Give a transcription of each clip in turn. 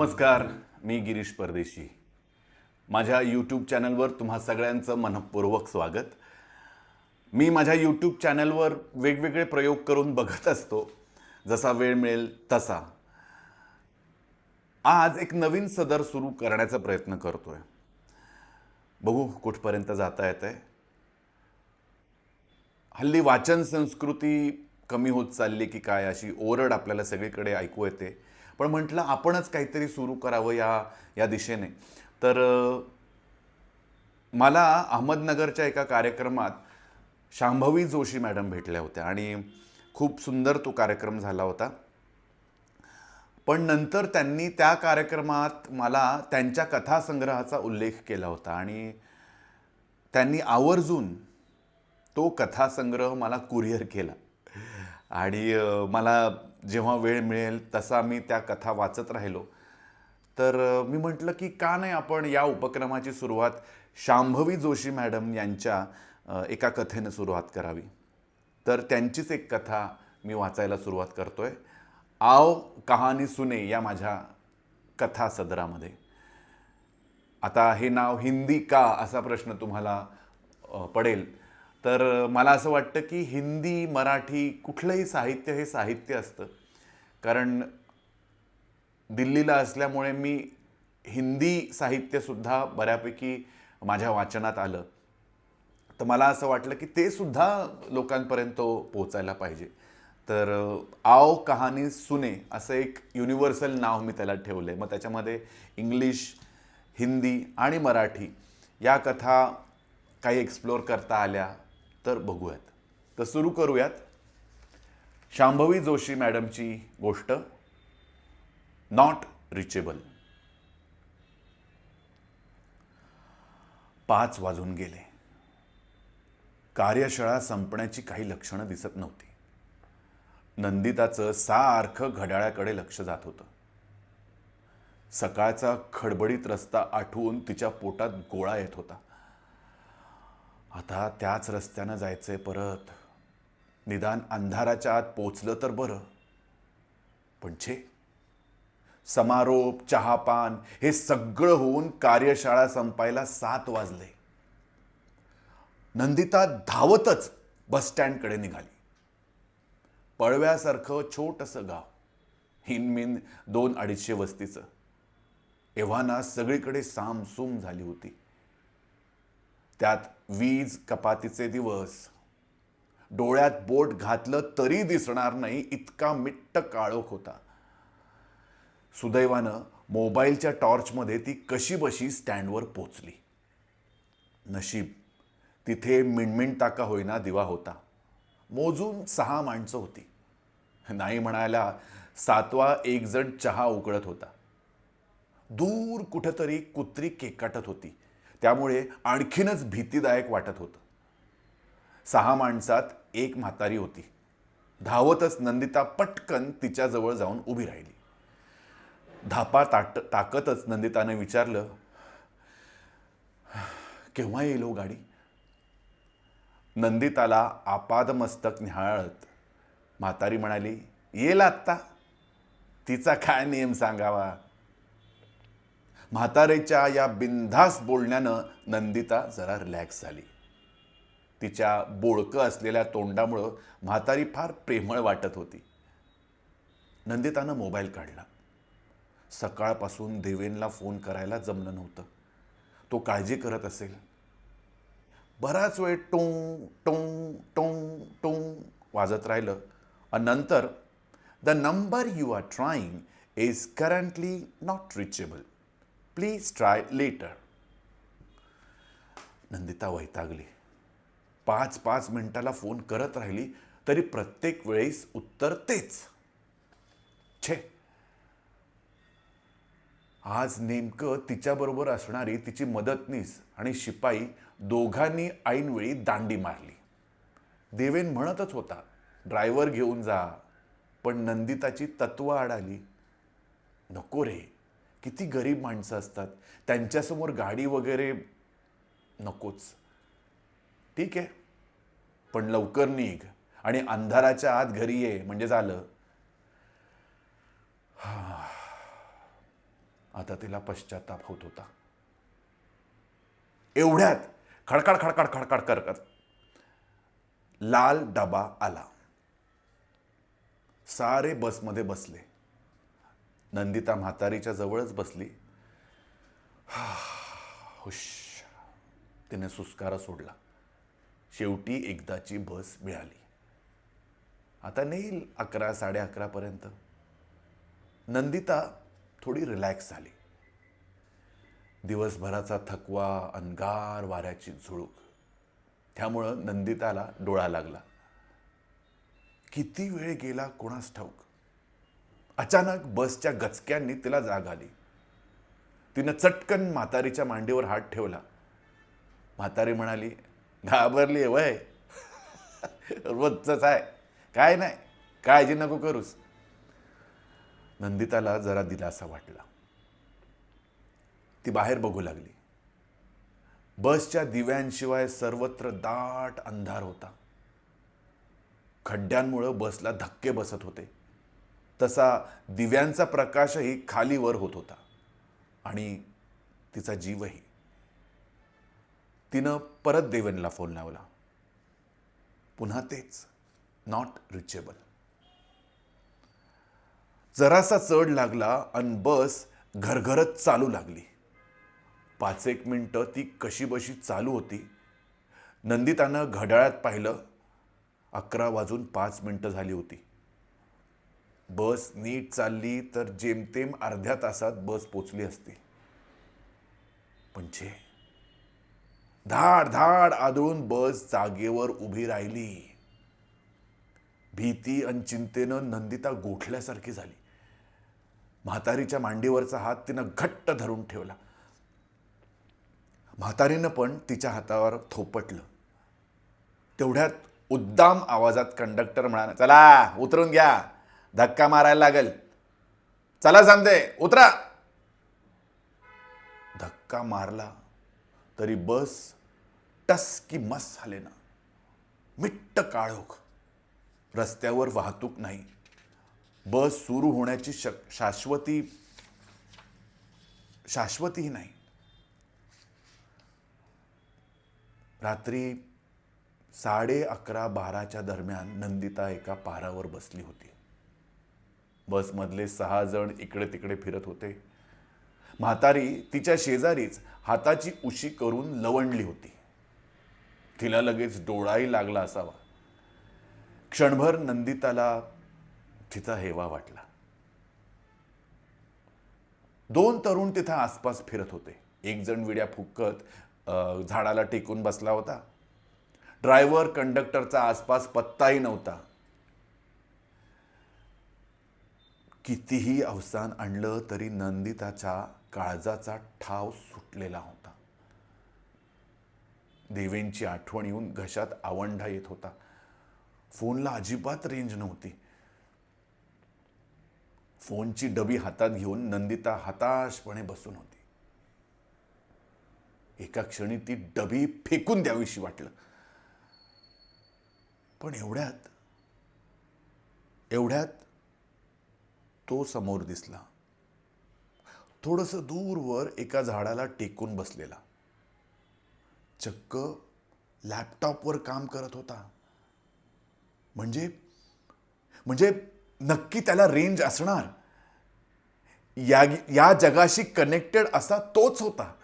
नमस्कार मी गिरीश परदेशी. माझ्या यूट्यूब चॅनलवर तुम्हा सगळ्यांचं मनपूर्वक स्वागत. मी माझ्या यूट्यूब चॅनलवर वेगवेगळे प्रयोग करून बघत असतो. जसा वेळ मिळेल तसा. आज एक नवीन सदर सुरू करण्याचा प्रयत्न करतोय. बघू कुठपर्यंत जाता येत आहे हल्ली वाचन संस्कृती कमी होत चालली की काय अशी ओरड आपल्याला सगळीकडे ऐकू येते. पण म्हटलं आपणच काहीतरी सुरू करावं या या दिशेने. तर मला अहमदनगरच्या एका कार्यक्रमात शांभवी जोशी मॅडम भेटल्या होत्या आणि खूप सुंदर तो कार्यक्रम झाला होता. पण नंतर त्यांनी त्या कार्यक्रमात मला त्यांच्या कथासंग्रहाचा उल्लेख केला होता आणि त्यांनी आवर्जून तो कथासंग्रह मला कुरिअर केला. आणि मला जेव्हा वेळ मिळेल तसा मी त्या कथा वाचत राहिलो. तर मी म्हटलं की का नाही आपण या उपक्रमाची सुरुवात शांभवी जोशी मॅडम यांच्या एका कथेनं सुरुवात करावी. तर त्यांचीच एक कथा मी वाचायला सुरुवात करतोय. आव कहाणी सुने या माझ्या कथा सदरामध्ये. आता हे नाव हिंदी का असा प्रश्न तुम्हाला पडेल. तर मला असं वाटतं की हिंदी मराठी कुठलंही साहित्य हे साहित्य असतं. कारण दिल्लीला असल्यामुळे मी हिंदी साहित्यसुद्धा बऱ्यापैकी माझ्या वाचनात आलं. तर मला असं वाटलं की ते सुद्धा लोकांपर्यंत पोहोचायला पाहिजे. तर आओ कहाणी सुने असं एक युनिव्हर्सल नाव मी त्याला ठेवलं आहे मग त्याच्यामध्ये इंग्लिश हिंदी आणि मराठी या कथा काही एक्सप्लोअर करता आल्या तर बघूयात. तर सुरू करूयात. शांभवी जोशी मॅडमची गोष्ट नॉट रिचेबल पाच वाजून गेले. कार्यशाळा संपण्याची काही लक्षणं दिसत नव्हती. नंदिताचं सारखं घड्याळाकडे लक्ष जात होतं. सकाळचा खडबडीत रस्ता आठवून तिच्या पोटात गोळा येत होता. आता त्याच रस्त्यानं जायचंय परत. निदान अंधाराच्या आत पोचलं तर बरं. पण छे समारोप चहापान हे सगळं होऊन कार्यशाळा संपायला सात वाजले. नंदिता धावतच बसस्टँडकडे निघाली. पळव्यासारखं छोटंसं गाव हिनमिन दोन अडीचशे वस्तीचं. एव्हाना सगळीकडे सामसूम झाली होती. त्यात वीज कपातीचे दिवस डोळ्यात बोट घातलं तरी दिसणार नाही इतका मिट्ट काळोख होता. सुदैवानं मोबाईलच्या टॉर्चमध्ये ती कशी बशी स्टँडवर पोचली. नशीब तिथे मिणमिणता का होईना दिवा होता. मोजून सहा माणसं होती. नाही म्हणायला सातवा एकजण चहा उकळत होता. दूर कुठंतरी कुत्री केकाटत होती. त्यामुळे आणखीनच भीतीदायक वाटत होतं. सहा माणसात एक म्हातारी होती. धावतच नंदिता पटकन तिच्याजवळ जाऊन उभी राहिली. धापा ताट टाकतच नंदितानं विचारलं केव्हा येईल हो गाडी? नंदिताला आपादमस्तक निहाळत म्हातारी म्हणाली येईल आत्ता. तिचा काय नियम सांगावा? म्हातारेच्या या बिनधास बोलण्यानं नंदिता जरा रिलॅक्स झाली. तिच्या बोळकं असलेल्या तोंडामुळं म्हातारी फार प्रेमळ वाटत होती. नंदितानं मोबाईल काढला. सकाळपासून देवेनला फोन करायला जमलं नव्हतं. तो काळजी करत असेल. बराच वेळ टोंग टोंग टोंग टोंग वाजत राहिलं आणि नंतर the number you are trying is currently not reachable. Please try later. Nandita वैतागली. पाच पाच मिनिटाला फोन करत राहिली तरी प्रत्येक वेळेस उत्तर तेच. छे. आज नेमकं तिच्याबरोबर असणारी तिची मदतनीस आणि शिपाई दोघांनी ऐनवेळी दांडी मारली. देवेन म्हणतच होता ड्रायव्हर घेऊन जा पण नंदिताची तत्व आडाली. नको रे किती गरीब माणसं असतात त्यांच्यासमोर गाडी वगैरे नकोच. ठीक आहे. पण लवकर निघ आणि अंधाराच्या आत घरी ये. म्हणजे झालं. आता तिला पश्चाताप होत होता. एवढ्यात खडखड खडखड खडखड करत लाल डबा आला. सारे बसमध्ये बसले. नंदिता म्हातारीच्या जवळच बसली. हुश. तिने सुस्कारा सोडला. शेवटी एकदाची बस मिळाली. आता नेईल अकरा साडे अकरापर्यंत नंदिता थोडी रिलॅक्स झाली. दिवसभराचा थकवा अंगार वाऱ्याची झुळूक. त्यामुळं नंदिताला डोळा लागला. किती वेळ गेला कोणास ठाऊक? अचानक बसच्या गचक्यांनी तिला जाग आली. तिनं चटकन म्हातारीच्या मांडीवर हात ठेवला. म्हातारी म्हणाली घाबरली आहे वय. रोजच आहे. काय नाही. काळजी नको करूस. नंदिताला जरा दिलासा वाटला. ती बाहेर बघू लागली. बसच्या दिव्यांशिवाय सर्वत्र दाट अंधार होता. खड्ड्यांमुळं बसला धक्के बसत होते. तसा दिव्यांचा प्रकाशही खालीवर होत होता. आणि तिचा जीवही तिनं परत देवनला फोन लावला. पुन्हा तेच. नॉट रिचेबल जरासा चढ लागला आणि बस घरघरत चालू लागली. पाच एक मिनटं ती कशी बशी चालू होती. नंदितानं घड्याळात पाहिलं. अकरा वाजून पाच मिनटं झाली होती. बस नीट चालली तर जेमतेम अर्ध्या तासात बस पोचली असती. पण छे धाड धाड आदळून बस जागेवर उभी राहिली. भीती आणि चिंतेनं नंदिता गोठल्यासारखी झाली. म्हातारीच्या मांडीवरचा हात तिनं घट्ट धरून ठेवला. म्हातारीनं पण तिच्या हातावर थोपटलं. तेवढ्यात उद्दाम आवाजात कंडक्टर म्हणाला चला उतरून घ्या. धक्का मारायला लागेल. चला सांगते उतरा. धक्का मारला. तरी बस टस की मस झाले ना. मिट्ट काळोख. रस्त्यावर वाहतूक नाही. बस सुरू होण्याची शक शाश्वती शाश्वतीही नाही. रात्री साडे अकरा बाराच्या दरम्यान नंदिता एका पारावर बसली होती. बसमधले सहा जण इकडे तिकडे फिरत होते. म्हातारी तिच्या शेजारीच हाताची उशी करून लवणली होती. तिला लगेच डोळाही लागला असावा. क्षणभर नंदिताला तिचा हेवा वाटला. दोन तरुण तिथं आसपास फिरत होते. एक जण विड्या फुकत झाडाला टेकून बसला होता. ड्रायव्हर कंडक्टरचा आसपास पत्ताही नव्हता. कितीही अवसान आणलं तरी नंदिताच्या काळजाचा ठाव सुटलेला होता. देवेंची आठवण येऊन घशात आवंढा येत होता. फोनला अजिबात रेंज नव्हती. फोनची डबी हातात घेऊन नंदिता हताशपणे बसून होती. एका क्षणी ती डबी फेकून द्यावीशी वाटलं. पण एवढ्यात एवढ्यात तो समोर दिसला. थोडस दूरवर एका झाडाला टेकून बसलेला. चक्क लॅपटॉपवर काम करत होता. म्हणजे म्हणजे नक्की त्याला रेंज असणार. या या जगाशी कनेक्टेड असा तोच होता.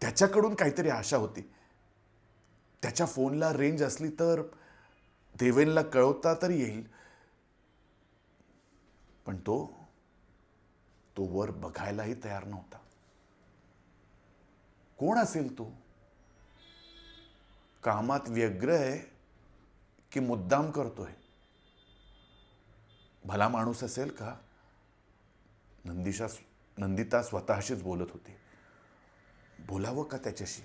त्याच्याकडून काहीतरी आशा होती. त्याच्या फोनला रेंज असली तर देवेनला कळवता तर येईल. पण तो तो वर बघायलाही तयार नव्हता. कोण असेल तो? कामात व्यग्र आहे की मुद्दाम करतोय? भला माणूस असेल का? नंदिशा नंदिता स्वतःशीच बोलत होती. बोलावं का त्याच्याशी?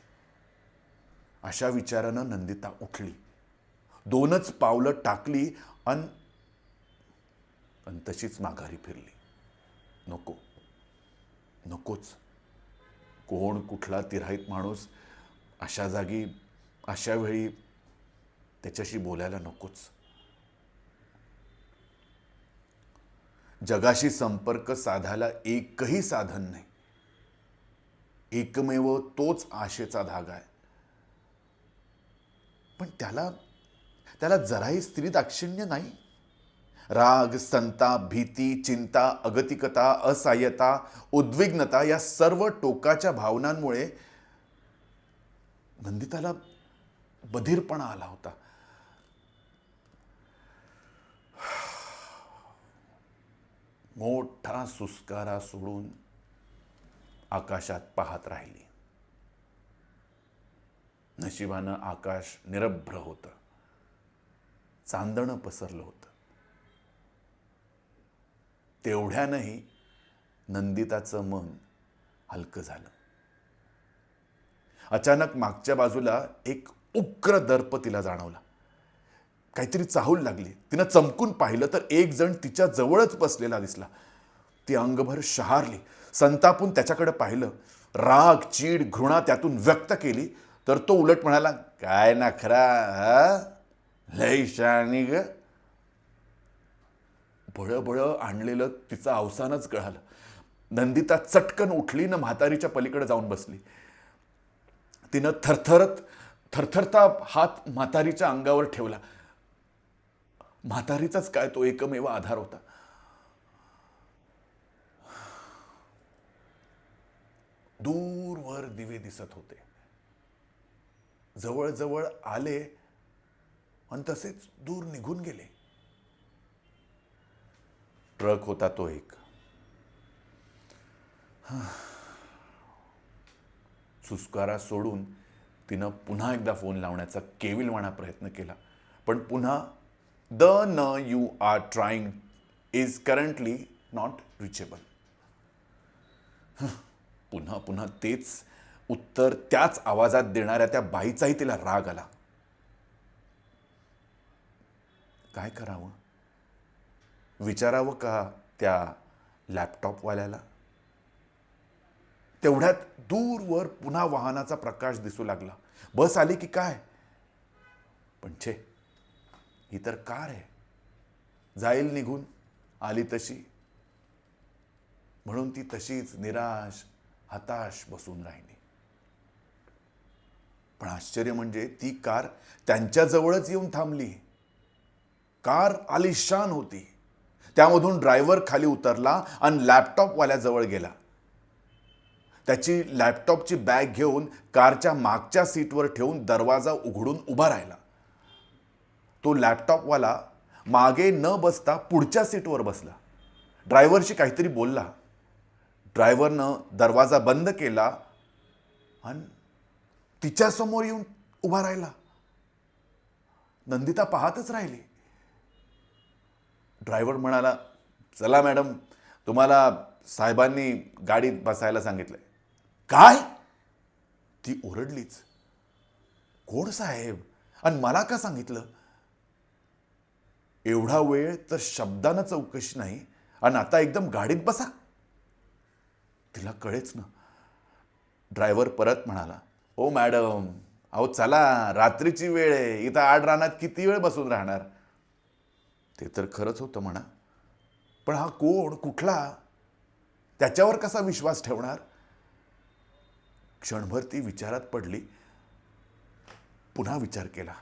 अशा विचारानं नंदिता उठली. दोनच पावलं टाकली अन तशीच माघारी फिरली. नको. नकोच. कोण कुठला तिराईत माणूस अशा जागी अशा वेळी त्याच्याशी बोलायला नकोच. जगाशी संपर्क साधायला एकही साधन नाही. एकमेव तोच आशेचा धागा आहे. पण त्याला त्याला जराही स्त्री दाक्षिण्य नाही. राग संताप भीती चिंता अगतिकता असहाय्यता उद्विग्नता या सर्व टोकाच्या भावनांमुळे नंदिताला बधीरपणा आला होता. मोठा सुस्कारा सोडून आकाशात पाहत राहिली. नशिबानं आकाश निरभ्र होतं. चांदणं पसरलं होतं. तेवढ्यानंही नंदिताचं मन हलकं झालं. अचानक मागच्या बाजूला एक उग्र दर्प तिला जाणवला. काहीतरी चाहूल लागली. तिनं चमकून पाहिलं तर एक जण तिच्या जवळच बसलेला दिसला. ती अंगभर शहारली. संतापून त्याच्याकडे पाहिलं. राग चीड घृणा त्यातून व्यक्त केली. तर तो उलट म्हणाला काय ना खरा लय शाणी ग. बळ आणलेलं तिचं अवसानच कळालं. नंदिता चटकन उठली न म्हातारीच्या पलीकडे जाऊन बसली. तिनं थरथरत थरथरता हात म्हातारीच्या अंगावर ठेवला. म्हातारीचाच काय तो एकमेव आधार होता? दूरवर दिवे दिसत होते. जवळजवळ आले आणि तसेच दूर निघून गेले. ट्रक होता तो एक. सुस्कारा सोडून तिनं पुन्हा एकदा फोन लावण्याचा केविलवाणा प्रयत्न केला. पण पुन्हा द न you are trying is currently not reachable. पुन्हा पुन्हा तेच उत्तर त्याच आवाजात देणाऱ्या त्या बाईचाही तिला राग आला. काय करावं? विचारावं का त्या लॅपटॉपवाल्याला तेवढ्यात दूरवर पुन्हा वाहनाचा प्रकाश दिसू लागला. बस आली की काय? पण छे ही तर कार आहे. जाईल निघून आली तशी. म्हणून ती तशीच निराश हताश बसून राहिली. पण आश्चर्य म्हणजे ती कार त्यांच्याजवळच येऊन थांबली. कार आलिशान होती. त्यामधून ड्रायव्हर खाली उतरला आणि लॅपटॉपवाल्याजवळ गेला. त्याची लॅपटॉपची बॅग घेऊन कारच्या मागच्या सीटवर ठेवून दरवाजा उघडून उभा राहिला. तो लॅपटॉपवाला मागे न बसता पुढच्या सीटवर बसला. ड्रायव्हरशी काहीतरी बोलला. ड्रायव्हरनं दरवाजा बंद केला आणि तिच्यासमोर येऊन उभा राहिला. नंदिता पाहतच राहिली. ड्रायव्हर म्हणाला चला मॅडम तुम्हाला साहेबांनी गाडीत बसायला सांगितलंय. काय? ती ओरडलीच. कोण साहेब? आणि मला का सांगितलं? एवढा वेळ तर शब्दानं चौकशी नाही आणि आता एकदम गाडीत बसा. तिला कळेच ना. ड्रायव्हर परत म्हणाला ओ मॅडम अहो चला रात्रीची वेळ आहे इथं आड रानात किती वेळ बसून राहणार? ते तर खरंच होतं म्हणा. पण हा कोण कुठला त्याच्यावर कसा विश्वास ठेवणार? क्षणभर ती विचारात पडली. पुन्हा विचार केला.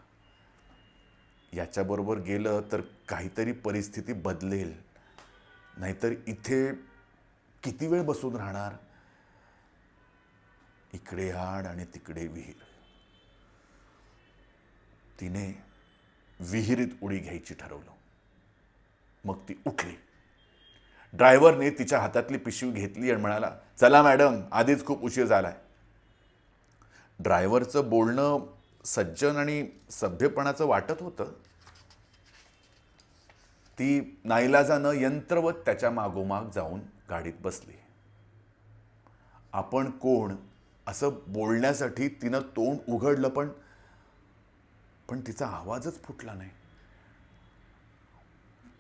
याच्याबरोबर गेलं तर काहीतरी परिस्थिती बदलेल. नाहीतर इथे किती वेळ बसून राहणार? इकडे आड आणि तिकडे विहीर. तिने विहिरीत उडी घ्यायची ठरवलं. मग ती उठली. ड्रायव्हरने तिच्या हातातली पिशवी घेतली आणि म्हणाला चला मॅडम आधीच खूप उशीर झालाय. ड्रायव्हरचं बोलणं सज्जन आणि सभ्यपणाचं वाटत होतं. ती नाईलाजानं यंत्रवत त्याच्या मागोमाग जाऊन गाडीत बसली. आपण कोण? असं बोलण्यासाठी तिनं तोंड उघडलं पण पण तिचा आवाजच फुटला नाही.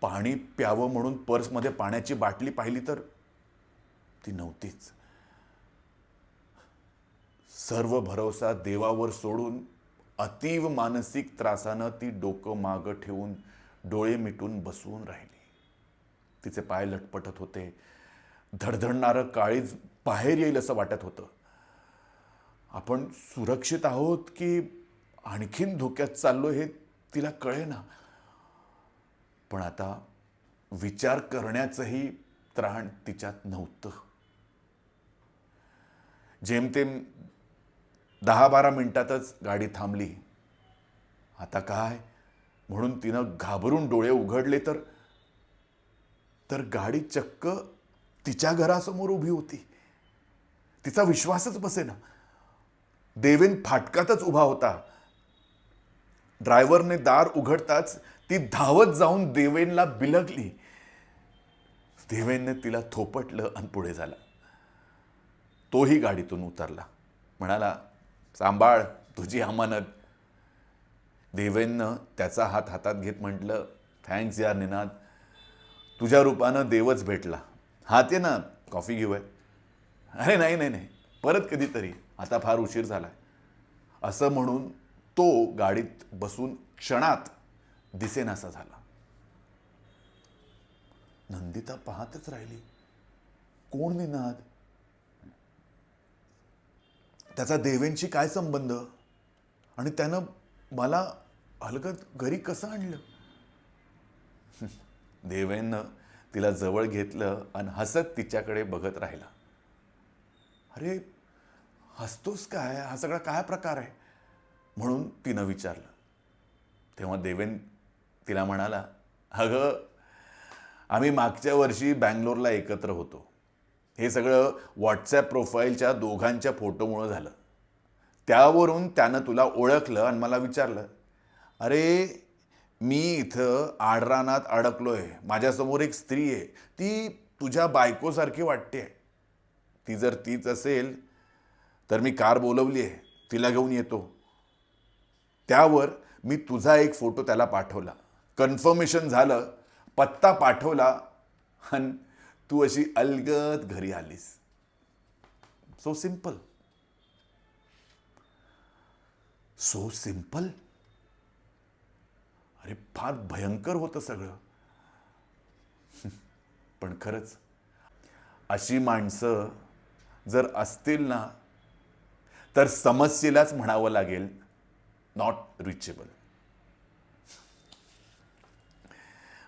पाणी प्यावं म्हणून पर्समध्ये पाण्याची बाटली पाहिली तर ती नव्हतीच. सर्व भरोसा देवावर सोडून अतीव मानसिक त्रासानं ती डोकं मागं ठेवून डोळे मिटून बसवून राहिली. तिचे पाय लटपटत होते. धडधडणारं काळीज बाहेर येईल असं वाटत होतं. आपण सुरक्षित आहोत की आणखीन धोक्यात चाललो हे तिला कळे ना पण आता विचार करण्याचंही त्राण तिच्यात नव्हतं. जेमतेम दहा बारा मिनिटातच गाडी थांबली. आता काय? म्हणून तिनं घाबरून डोळे उघडले तर? तर गाडी चक्क तिच्या घरासमोर उभी होती. तिचा विश्वासच बसेना. देवेन फाटकातच उभा होता. ड्रायव्हरने दार उघडताच ती धावत जाऊन देवेनला बिलगली. देवेनने तिला थोपटलं आणि पुढे झाला. तोही गाडीतून उतरला. म्हणाला सांभाळ तुझी अमानत. देवेननं त्याचा हात हातात घेत म्हटलं थँक्स यार निनाद. तुझ्या रूपानं देवच भेटला. हात ये ना कॉफी घेऊया अरे नाही नाही नाही. परत कधीतरी. आता फार उशीर झालाय. असं म्हणून तो गाडीत बसून क्षणात दिसेनासा झाला. नंदिता पाहतच राहिली. कोण निनाद? त्याचा देवेंशी काय संबंध? आणि त्यानं मला हलकत घरी कसं आणलं? देवेंनं तिला जवळ घेतलं आणि हसत तिच्याकडे बघत राहिला. अरे हसतोस काय? हा सगळा काय प्रकार आहे? म्हणून तिनं विचारलं. तेव्हा देवेन तिला म्हणाला अगं आम्ही मागच्या वर्षी बँगलोरला एकत्र होतो. हे सगळं व्हॉट्सॲप प्रोफाईलच्या दोघांच्या फोटोमुळं झालं. त्यावरून त्यानं तुला ओळखलं आणि मला विचारलं अरे मी इथं आडरानात अडकलोय. माझ्यासमोर एक स्त्री आहे. ती तुझ्या बायकोसारखी वाटते ती जर तीच असेल तर मी कार बोलवली आहे. तिला घेऊन येतो. त्यावर मी तुझा एक फोटो त्याला पाठवला. कन्फर्मेशन झालं पत्ता पाठवला आणि तू अशी अलगद घरी आलीस. सो सिंपल सो सिंपल अरे फार भयंकर होतं सगळं. पण खरंच अशी माणसं जर असतील ना तर समस्येलाच म्हणावं लागेल नॉट रिचेबल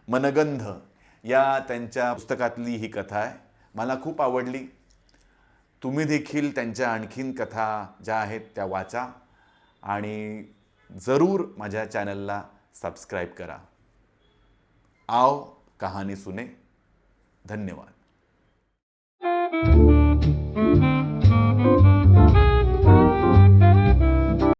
मनगंध या त्यांच्या पुस्तकातली ही कथा आहे. मला खूप आवडली. तुम्ही देखील त्यांच्या आणखीन कथा ज्या आहेत त्या वाचा आणि जरूर माझ्या चॅनलला सबस्क्राईब करा. आओ कहाणी सुने. धन्यवाद.